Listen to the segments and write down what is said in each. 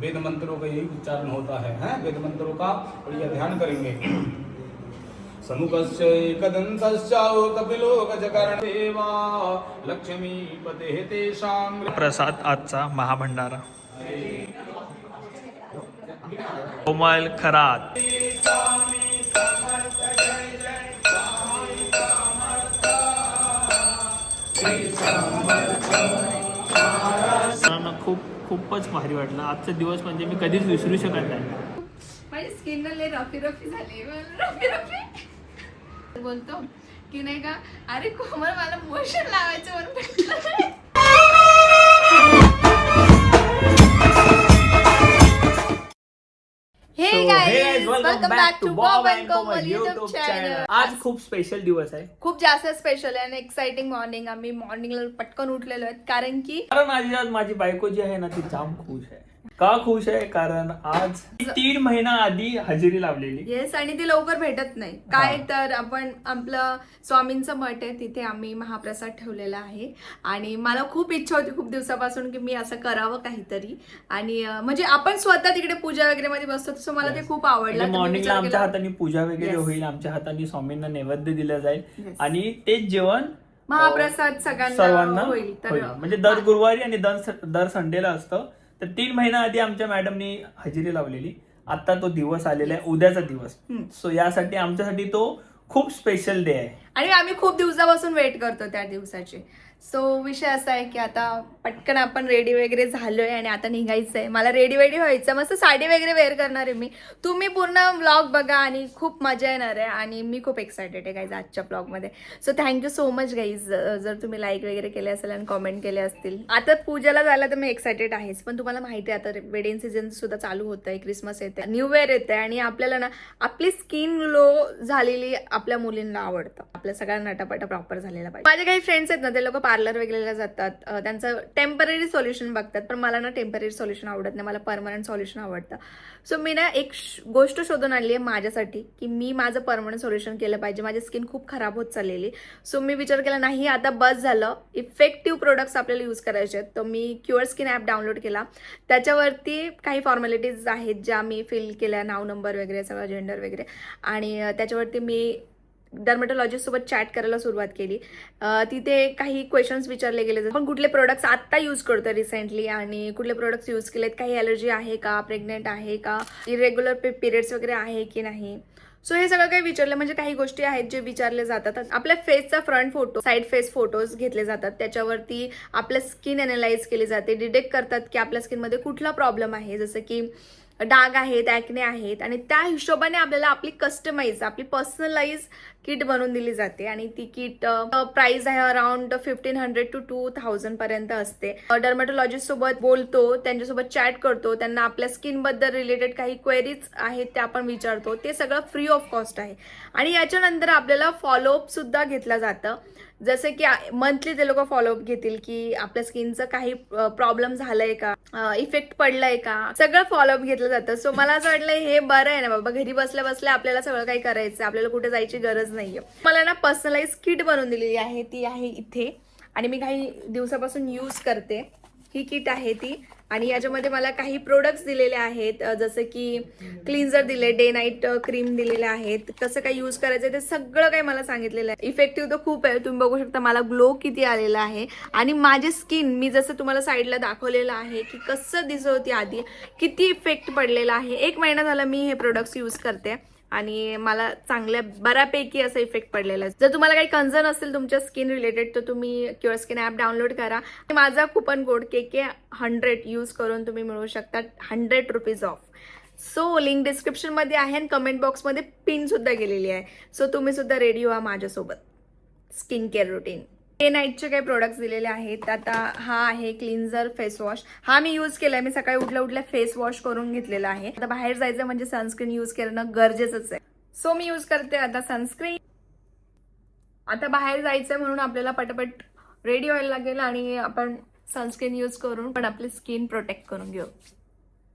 वेद मंत्रों का यही उच्चारण होता है हैं? वेद मंत्रों का और यह ध्यान करेंगे। प्रसाद आजचा महाभंडारा। कोमल खरात। खूप खूपच भारी वाटलं. आजचा दिवस म्हणजे मी कधीच विसरू शकत नाही. माझी स्किन लय रफी रफी झाली. रफी रफी. बोलतो की नाही का? अरे कोमल मला मोशन लावायचं म्हणून आज खूप स्पेशल दिवस आहे. खूप जास्त स्पेशल आहे आणि एक्साइटिंग मॉर्निंग आम्ही मॉर्निंगला पटकन उठलेलो आहेत. कारण की कारण आज आज माझी बायको जी आहे ना ती जाम खुश आहे. का खुश आहे? कारण आज तीन महिना आधी हजेरी लावलेली. येस आणि ती लवकर भेटत नाही. काय. तर आपण आपलं स्वामींचं मठ आहे तिथे आम्ही महाप्रसाद ठेवलेला आहे. आणि मला खूप इच्छा होती खूप दिवसापासून की मी असं करावं काहीतरी. आणि अं, म्हणजे आपण स्वतः तिकडे पूजा वगैरे मध्ये बसतो तसं मला ते खूप आवडलं. तर मी मॉर्निंगला विचार म्हणजे आमच्या केला, हाताने पूजा वगैरे Yes. होईल आमच्या हाताने स्वामींना नैवेद्य दिलं जाईल. Yes. आणि तेच जेवण महाप्रसाद सगळ्यांना सर्वांना होईल तर म्हणजे दर गुरुवारी आणि दर दर संडेला असतं. तर तीन महिना आधी आमच्या मॅडमनी हजेरी लावलेली. आता तो दिवस आलेला आहे उद्याचा दिवस. सो यासाठी आमच्यासाठी तो खूप स्पेशल डे आहे. आणि आम्ही खूप दिवसापासून वेट करतो त्या दिवसाची. सो विषय असा आहे की आता पटकन आपण रेडी वगैरे झालोय आणि आता निघायचं आहे मला रेडी वेडी व्हायचं. मस्त साडी वगैरे वेअर करणार आहे मी. तुम्ही पूर्ण व्लॉग बघा आणि खूप मजा येणार आहे. आणि मी खूप एक्सायटेड आहे गाईज आजच्या ब्लॉगमध्ये so thank you so much guys जर तुम्ही लाईक वगैरे केले असेल आणि कॉमेंट केले असतील. आता पूजाला जायला तर मी एक्सायटेड आहेच. पण तुम्हाला माहिती आहे आता वेडिंग सीझन सुद्धा चालू होत आहे क्रिसमस येते न्यू इयर येते आणि आपल्याला ना आपली स्किन ग्लो झालेली आपल्या मुलींना आवडतं. आपल्या सगळ्यांना नटापटा प्रॉपर झालेला पाहिजे. माझे काही फ्रेंड्स आहेत ना ते लोक पार्लर वगैरेला जातात. त्यांचं टेंपररी सोल्युशन बघतात पण मला ना टेंपररी सोल्युशन आवडत नाही. मला परमनंट सोल्युशन आवडतं. सो मी ना एक श- गोष्ट शोधून आणली आहे माझ्यासाठी की मी माझं परमनंट सोल्युशन केलं पाहिजे. माझी स्किन खूप खराब होत चाललेली. सो मी विचार केला नाही आता बस झालं. इफेक्टिव्ह प्रोडक्ट्स आपल्याला यूज करायचे आहेत. तर मी क्युअर स्किन ॲप डाउनलोड केला. त्याच्यावरती काही फॉर्मॅलिटीज आहेत ज्या मी फिल केल्या नाव नंबर वगैरे सगळं जेंडर वगैरे. आणि त्याच्यावरती मी डर्मेटॉलॉजिस्ट सोबत चॅट करायला सुरुवात केली. तिथे काही क्वेश्चन्स विचारले गेले. आपण कुठले प्रोडक्ट्स आत्ता यूज करतो रिसेंटली आणि कुठले प्रोडक्ट्स यूज केलेत? काही ॲलर्जी आहे का? प्रेग्नेंट आहे का? इरेग्युलर पिरियड्स वगैरे आहे की नाही? सो हे सगळं काही विचारलं. म्हणजे काही गोष्टी आहेत जे विचारले जातात. आपल्या फेसचा front photo side face photos घेतले जातात. त्याच्यावरती आपलं स्किन अनालाइज केली जाते. डिटेक्ट करतात की आपल्या स्किनमध्ये कुठला प्रॉब्लेम आहे? जसं की डाग आहेत ॲक्ने आहेत आणि त्या हिशोबाने आपल्याला आपली कस्टमाइज आपली पर्सनलाइज किट बनवून दिली जाते. आणि ती किट प्राइस आहे around fifteen hundred to two thousand पर्यंत असते. डर्मॅटोलॉजिस्ट सोबत बोलतो त्यांच्यासोबत चॅट करतो त्यांना आपल्या स्किनबद्दल रिलेटेड काही क्वेरीज आहेत त्या आपण विचारतो. ते सगळं फ्री ऑफ कॉस्ट आहे. आणि याच्यानंतर आपल्याला फॉलोअप सुद्धा घेतलं जातं. जसं की मंथली ते लोक फॉलोअप घेतील की आपल्या स्किनचं काही प्रॉब्लेम झालंय का? इफेक्ट पडलाय का? सगळं फॉलोअप घेतलं जातं. सो मला असं वाटलं हे बरं आहे ना बाबा घरी बसल्या बसल्या आपल्याला सगळं काही करायचं आपल्याला कुठे जायची गरज नाहीये. मला ना पर्सनलाइज किट बनवून दिलेली आहे. ती आहे इथे. आणि मी काही दिवसापासून यूज करते. ही किट आहे ती. आणि याच्यामध्ये मला काही प्रोडक्ट्स दिलेले आहेत जसं की क्लिन्झर दिले डे नाईट क्रीम दिलेले आहेत. कसं काय यूज करायचं ते सगळं काही मला सांगितलेलं आहे. इफेक्टिव्ह तर खूप आहे तुम्ही बघू शकता मला ग्लो किती आलेला आहे. आणि माझी स्किन मी जसं तुम्हाला साईडला दाखवलेलं आहे की कसं दिसत होती आधी किती इफेक्ट पडलेला आहे. एक महिना झाला मी हे प्रोडक्ट्स यूज करते. आणि मला चांगल्या बऱ्यापैकी असा इफेक्ट पडलेला आहे. जर तुम्हाला काही कन्झर्न असेल तुमच्या स्किन रिलेटेड तर तुम्ही क्युअर स्किन ॲप डाउनलोड करा. माझा coupon code K K hundred use करून तुम्ही मिळवू शकता hundred rupees off so link डिस्क्रिप्शनमध्ये आहे आणि कमेंट बॉक्समध्ये पिन सुद्धा गेलेली आहे. सो तुम्ही सुद्धा रेडी व्हा माझ्यासोबत. स्किन केअर रुटीन डे नाईटचे काही प्रोडक्ट्स दिलेले आहेत. आता हा आहे क्लिन्झर फेस वॉश हा मी यूज केलाय. मी सकाळी उठल्या उठल्या फेस वॉश करून घेतलेला आहे. आता बाहेर जायचं म्हणजे सनस्क्रीन यूज करणं गरजेचंच आहे. सो मी यूज करते आता सनस्क्रीन आता बाहेर जायचंय म्हणून आपल्याला पटापट रेडी व्हायला लागेल आणि आपण सनस्क्रीन यूज करून पण आपली स्किन प्रोटेक्ट करून घेऊ.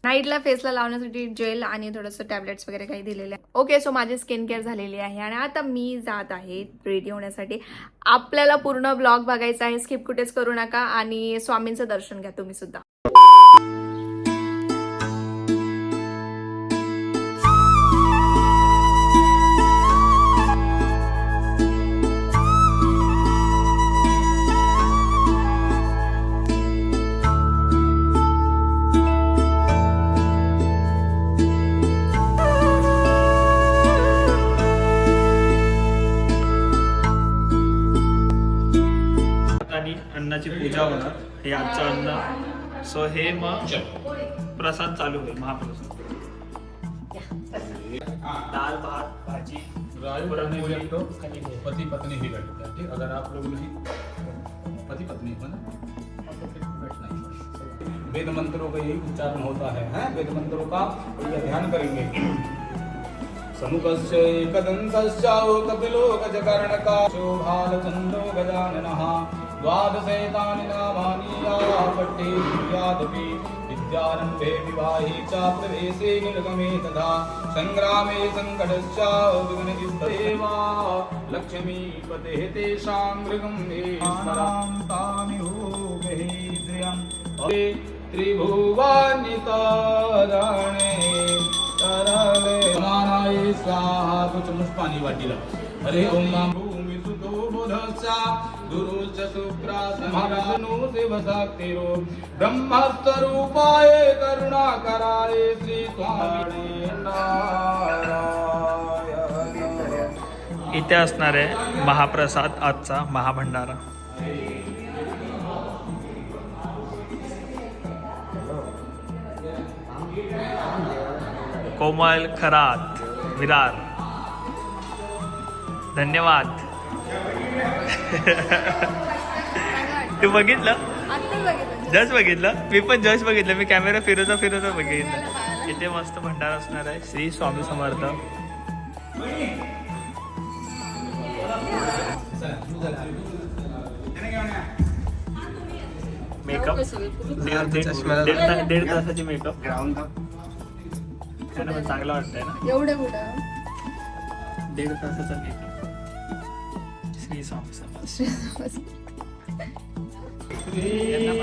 नाईटला फेसला लावण्यासाठी जेल आणि थोडंसं टॅबलेट्स वगैरे काही दिलेले आहे ओके सो माझी स्किन केअर झालेली आहे आणि आता मी जात आहे रेडी होण्यासाठी. आपल्याला पूर्ण ब्लॉग बघायचा आहे स्किप कुठेच करू नका आणि स्वामींचं दर्शन घ्या तुम्ही सुद्धा. हे आजचं अन्न. सो हे मग प्रसाद चालू होईल महाप्रसाद. दाल भात भाजी. पति पत्नी ही बैठते हैं ठीक? अगर आप लोग नहीं पति पत्नी ना तो बैठना ही वेद मंत्रों का यही उच्चारण होता है हैं? वेद मंत्रों का और ये ध्यान करेंगे। समुखस्य एकदन्तस्य कपिलो गजकर्णका शोभालचन्द्रो गजाननः। द्वादशैतानि नामानि यापट्टे विद्यादपि विद्यारम्भे विवाहे च प्रवेशे निर्गमे तथा सङ्ग्रामे सङ्कटश्च विघ्नविद्धेवा लक्ष्मीपतेः तेषां मृगं मे स्मरां तामिहोगहे श्रियं त्रिभुवानितारणे तरले। नानाय स्वाहा तो चमच हरे वाटीला। अरे ओम नाम भूमि सुतो बोधस्या गुरुश्च सुप्रासनो शिवशक्तिरो ब्रह्मस्वरूपाय करुणाकराय श्री स्वामी इथे असणार आहे महाप्रसाद आजचा महाभंडारा. कोमल खरात विरार. धन्यवाद. तू बघितलं? जस्ट बघितलं? मी पण जस्ट बघितलं. मी कॅमेरा फिरवता फिरवता बघितलं. इथे मस्त भंडारा असणार आहे. श्री स्वामी समर्थ. मेकअप दीड तासाची मेकअप पण चांगला वाटतंय ना? एवढं कुठं? दीड तासाचा मेकअप श्री स्वामी समर्थ यांना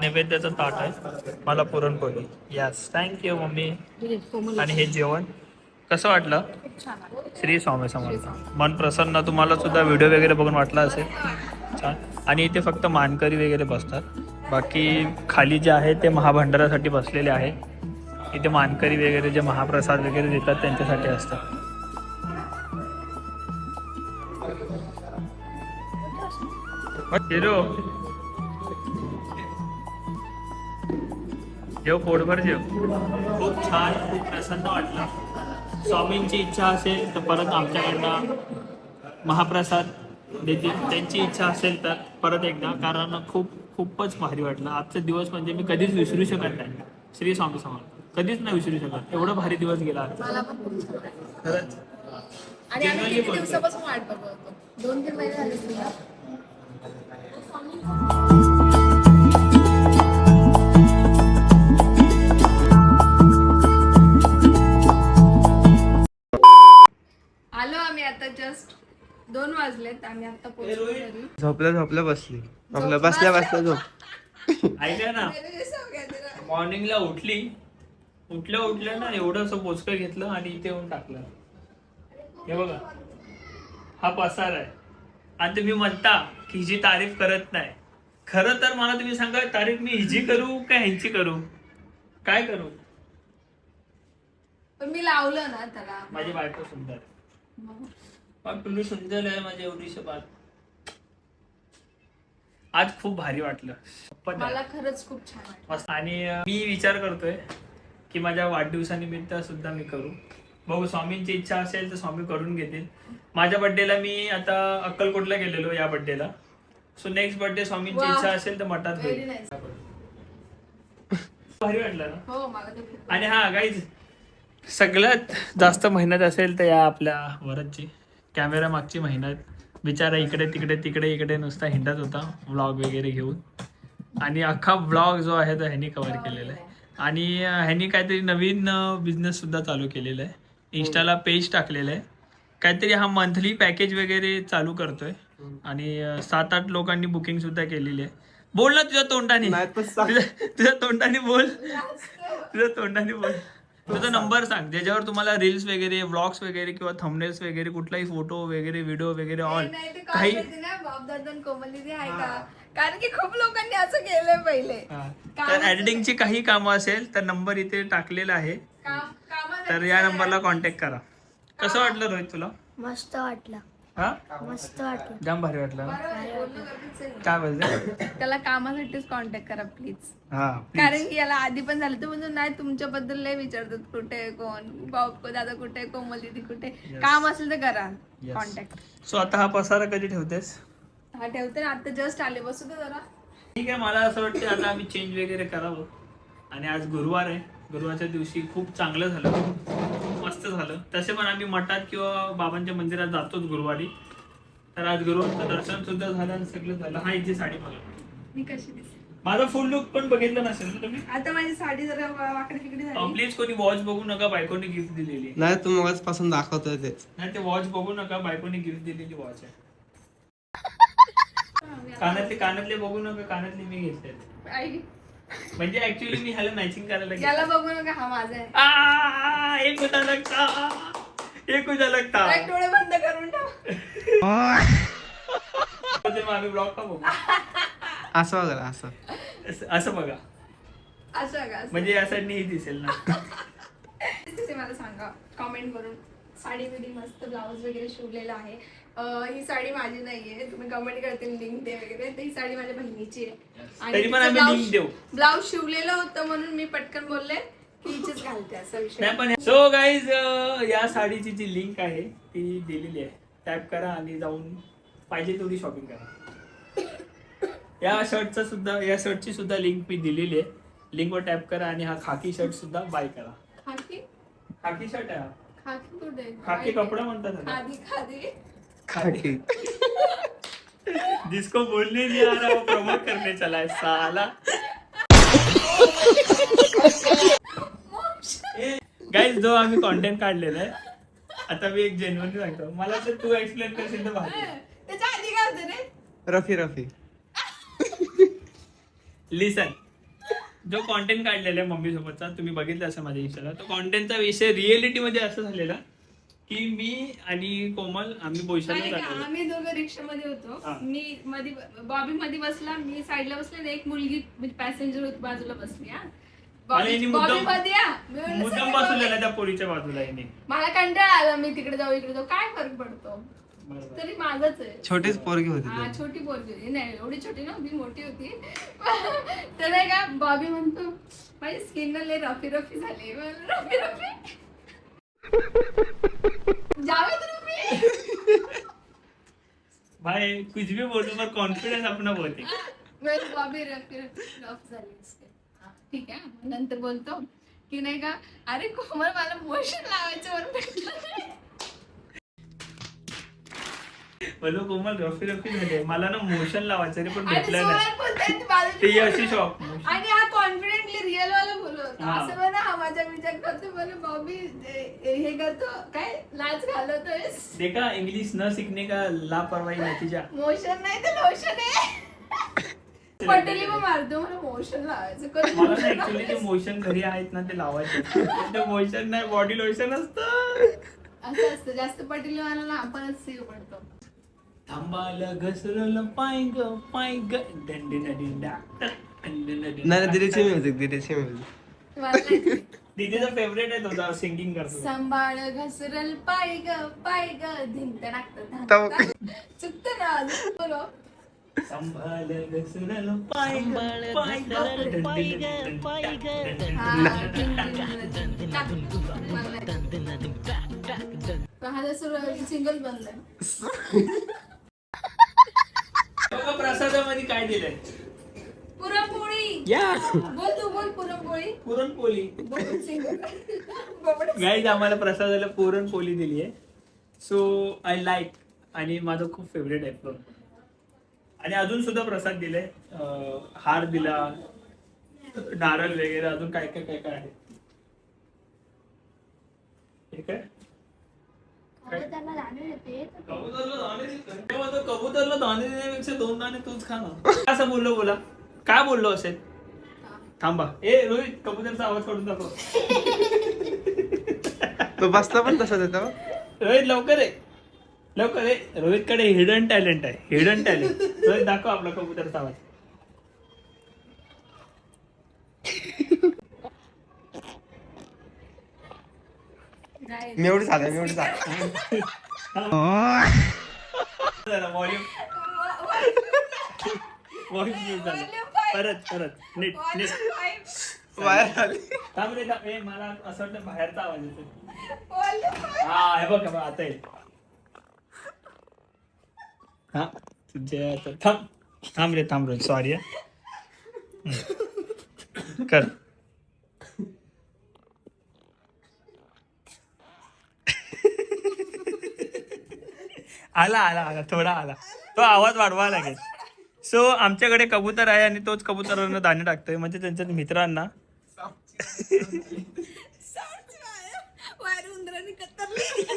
नैवेद्याचा ताट आहे. मला पुरणपोळी. Yes thank you mummy. आणि हे जेवण कसं वाटलं? श्री स्वामी समर्थ. मन प्रसन्न. तुम्हाला सुद्धा व्हिडिओ वगैरे बघून वाटला असेल. छान. आणि इथे फक्त मानकरी वगैरे बसतात. बाकी खाली जे आहे ते महाभंडारासाठी बसलेले आहे. इथे मानकरी वगैरे जे महाप्रसाद वगैरे देतात त्यांच्यासाठी असतात. हिरो जेव पोटभर जेव. खूप छान खूप प्रसन्न वाटलं. स्वामींची इच्छा असेल तर परत आमच्याकडनं महाप्रसाद देतील. त्यांची इच्छा असेल तर परत एकदा कारण खूप खूपच भारी वाटलं. आजचा दिवस म्हणजे मी कधीच विसरू शकत नाही. श्री स्वामी समर्थ. कधीच नाही विसरू शकत. एवढा भारी दिवस गेला आज मला पण खूप छान वाटलं. खरंच. आणि आम्ही Genuinely किती बोलतोय. दिवसापासून वाट बघत होतो? दोन तीन महिने झाले आम्ही आता जस्ट दोन वाजलेत आम्ही आता पोहोचलो घरी. झोपल्या झोपल्या बसली. झोपल्या बसल्या बसल्या झोप. ऐका ना. मॉर्निंगला उठली. उठल्या उठल्या ना एवढं असं बोचकं घेतलं आणि इथे येऊन टाकलं. हे बघा. हा पसार आहे. आणि तुम्ही म्हणता की हिची तारीफ करत नाही. खरं तर मला तुम्ही सांगा तारीफ मी हिची करू का ह्यांची करू? काय करू? पण मी लावलं ना त्याला. माझी बायको सुंदर पिल्लू सुंदर आहे माझी एवढीशी बात आज खूप भारी वाटलं. मला खरंच खूप छान आणि मी विचार करतोय की माझ्या वाढदिवसानिमित्त सुद्धा मी करू. बघू स्वामींची इच्छा असेल तर स्वामी करून घेतील. माझ्या बर्थडेला मी आता अक्कलकोटला गेलेलो या बर्थडेला सो नेक्स्ट बर्थडे स्वामींची. इच्छा असेल तर मठात होईल भारी वाटलं ना? हो आणि हा गाईज सगळ्यात जास्त मेहनत असेल तर या आपल्या वरदची. कॅमेरा मागची मेहनत. बिचारा इकडे तिकडे तिकडे इकडे नुसता हिंडत होता व्लॉग वगैरे घेऊन. आणि अख्खा व्लॉग जो आहे तो ह्यांनी कव्हर केलेला आहे. आणि ह्यांनी काहीतरी नवीन बिझनेस सुद्धा चालू केलेला आहे. इन्स्टाला पेज टाकलेलं आहे. काहीतरी हा मंथली पॅकेज वगैरे चालू करतोय. आणि सात आठ लोकांनी बुकिंग सुद्धा केलेली आहे. बोल ना तुझ्या तोंडाने. नाही तर सांग. तुझ्या तुझ्या तोंडाने बोल. तुझ्या तोंडाने बोल. तुझा नंबर सांग. ज्याच्यावर तुम्हाला रील्स वगैरे व्लॉग्स वगैरे किंवा थंबनेल्स वगैरे कुठलाही फोटो वगैरे व्हिडिओ वगैरे ऑल नाही ते काही कोमल दिदी आहे का? कारण की खूप लोकांनी असं केलंय पहिले. तर एडिटिंगची काही कामं असेल तर नंबर इथे टाकलेला आहे. तर या नंबरला कॉन्टॅक्ट करा. कसं वाटलं रोहित तुला? मस्त वाटलं. हा? मस्त वाटलं. जाम भारी वाटलं ना? काय बोलते? त्याला कामासाठीच कॉन्टॅक्ट करा प्लीज हा कारण की याला आधी पण झालं तो म्हणजे नाही तुमच्याबद्दल लय विचारतात कुठे आहे कोण? बाप दादा कुठे आहे, कोमल दिदी कुठे आहे. काम असेल तर करा Yes. कॉन्टॅक्ट सो आता हा पसारा कधी ठेवतेस? हा ठेवते ना. आता जस्ट आले. बसू दे जरा. ठीक आहे मला असं वाटतं आता आम्ही चेंज वगैरे करावं. आणि आज गुरुवार आहे. गुरुवारच्या दिवशी खूप चांगलं झालं. मस्त झालं. तसे पण आम्ही मठात किंवा बाबांच्या मंदिरात जातोच गुरुवारी. तर आज गुरुवारचं दर्शन सुद्धा झालं आणि सगळं झालं. हा इथे साडी बघा. मी कशी दिसते माझा फुल लुक पण बघितलं नसेल ना तुम्ही? आता माझी साडी जरा वा- वाकडी तिकडी झाली. प्लीज कोणी वॉच बघू नका बायकोने गिफ्ट दिलेली. नाही तू मगच पासून दाखवतोय तेच. नाही ते वॉच बघू नका बायकोने गिफ्ट दिलेली वॉच आहे. कानातले कानातले बघू नका कानातले मी घेतले आई, म्हणजे ऍक्च्युली मी ह्याला मॅचिंग करायला. याला बघू नका हा माझा आहे. आ, एक उजा लगता एक उजा लगता एक डोळे बंद करून ठेव. ते मग आम्ही ब्लॉग का बघू? असं वगैरे असं. असं- असं बघा. असं का असं. म्हणजे या साईडने दिसेल ना. ते मला सांगा. कॉमेंट करून. साडी बिडी मस्त ब्लाऊज वगैरे शिवलेला आहे. ही साडी माझी नाहीये. तुम्ही कमेंट करतील लिंक दे वगैरे. तर ही साडी माझ्या बहिणीची आहे. तरी पण आम्ही link देऊ. ब्लाऊज शिवलेलं होतं म्हणून मी पटकन बोलले की हिचीच घालते असा विषय. नाही पण सो गाईज या साडीची जी लिंक आहे ती दिलेली आहे. टॅप करा आणि जाऊन पाहिजे तेवढी शॉपिंग करा. या शर्टचा सुद्धा या शर्टची सुद्धा लिंक मी दिलेली आहे. लिंकवर टॅप करा आणि हा खाकी शर्ट सुद्धा बाय करा. खाकी? खाकी शर्ट आहे हा. खाकी कुठे खाकी कपडा म्हणतात त्याला. खादी खादी. खाकी जिसको बोलने नहीं आ रहा वो प्रमोट करने चला है साला. गाईज जो आम्ही कॉन्टेंट काढलेला आहे आता मी एक जेन्युअनली सांगतो. मला तर तू एक्सप्लेन करशील तर भारी. त्याच्या आधी काय होतं रे रफी रफी. लिसन जो कॉन्टेंट काढलेला आहे मम्मी सोबतचा तुम्ही बघितलं असं माझ्या इंस्टाला तो कॉन्टेंटचा विषय रिअलिटी मध्ये असं झालेला. की मी आणि कोमल आम्ही बोईशाला का, आम्ही दोघं रिक्षामध्ये हा. होतो मी मध्ये बॉबी मध्ये बसला मी साईडला बसले आणि एक मुलगी म्हणजे पॅसेंजर होती बाजूला बसली हा. हिने बॉबी मुद्दाम- मध्ये. मी म्हणलं, मुद्दाम "सगळे बसवलेला बॉबी." त्या पोरीच्या बाजूला हिने मला कंटाळा आला मी तिकडे जाऊ इकडे जाऊ. काय फरक पडतो? बरोबर. तरी माझच आहे. छोटीच पोरगी होती हा ती. छोटी पोरगी होती. नाही एवढी छोटी नव्हती मोठी होती. तर नाही का बॉबी म्हणतो माझी स्किन लय रफी रफी झाली मी रफी रफी जावेद रफी भाई कुछ भी बोलो पर कॉन्फिडेंस अपना बहुत है वेल बॉबी रफी रफी झाली. हा, ठीक आहे मग नंतर बोलतो की नाही का अरे कोमल मला मोशन लावायचं वर भेटलं नाही." बोलो कोमल रफी रफी झाली मला ना मोशन लावायचं रे पण भेटलं नाही ती अशी पोरगी. शॉक आणि हा कॉन्फिडेंटली रिअल वाला बोलत हा. असं म्हणा हा माझा विचार करतो बोले बॉबी हे करतो. काय? लाच घालवतोय देखा इंग्लिश न सीखने का लापरवाही नतीजा मोशन नाही तर लोशन आहे. पटेली मग मारतो मला मोशन लावायचं. कधी मला ना motion ऍक्च्युली ते लावायचं? मोशन घरी आहेत ना ते लावायचे. ते मोशन नाही बॉडी लोशन असतं. असं असतं जास्त पटेली मला आपणच सीव पडतो. थांबाला घसरलं पाय ग पाय ग दंडिन नाही म्युझिक. दीदीचा फेवरेट आहे तुझा सिंगिंग करतो. सांभाळ घसरल पाय ग पाय ग धिंत टाकत तव- चुकत ना बोलो. संभाल घसरलं पाय ग पाय ग. डिंडा दंडिन हा. हा सिंगल बनलाय प्रसादामध्ये काय दिलंय पुरणपोळी. या. बोल तू बोल पुरणपोळी. पुरणपोळी. बोल सिंगल बोबडे. गाईज आम्हाला प्रसादाला पुरणपोळी दिली आहे. सो आय लाईक आणि माझं खूप फेवरेट आहे पुरण. आणि अजून सुद्धा प्रसाद दिलाय. हार दिला नारळ वगैरे अजून काय काय काय काय आहे? हे काय? त्याला दाणे देते. कबूतरला दाणे देतोय. तेव्हा तो कबूतरला दाणे देण्यापेक्षा दोन दाणे तूच खा ना. असं बोललो बोला. काय बोललो असेल? थांबा. ए रोहित कबूतरचा आवाज काढून दाखव. तो बसला पण तसाच होता हो. रोहित लवकर आहे लवकर आहे रोहित कडे हिडन टॅलेंट आहे. हिडन टॅलेंट रोहित दाखव आपला कबूतरचा आवाज. नाही. मी एवढी झालं मी एवढी झालं. वॉल्यूम झाला. परत परत. नीट नीट बाहेर आली. थांब रे थांब. ए मला असं वाटतं बाहेरचा आवाज येतो बोल. हा हे बघ हे बघ, आता येईल. हा तुझ्या आता- थांब. थांब रे थांब रे सॉरी कर. आला आला आला थोडा आला. तो आवाज वाढवा लागेल सो आमच्याकडे कबूतर आहे आणि तोच कबुतरांना दाणे टाकतोय. म्हणजे त्यांच्या मित्रांना. वायर उंदराने कतरली.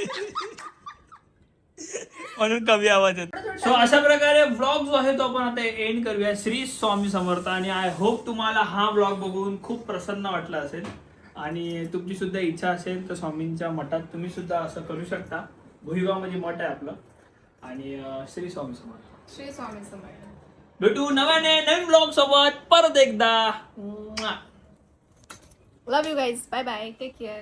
म्हणून कमी आवाज येतो. सो अशा प्रकारे ब्लॉग जो आहे तो आपण आता एंड करूया. श्री स्वामी समर्थ. आणि आय होप तुम्हाला हा ब्लॉग बघून खूप प्रसन्न वाटला असेल. आणि तुमची सुद्धा इच्छा असेल तर स्वामींच्या मठात तुम्ही सुद्धा असं करू शकता. भुईगाव म्हणजे मठ आहे आपलं. आणि श्री स्वामी समर्थ. श्री स्वामी समर्थ. भेटू नव्याने नवीन ब्लॉग सोबत परत एकदा. Love you guys bye bye take care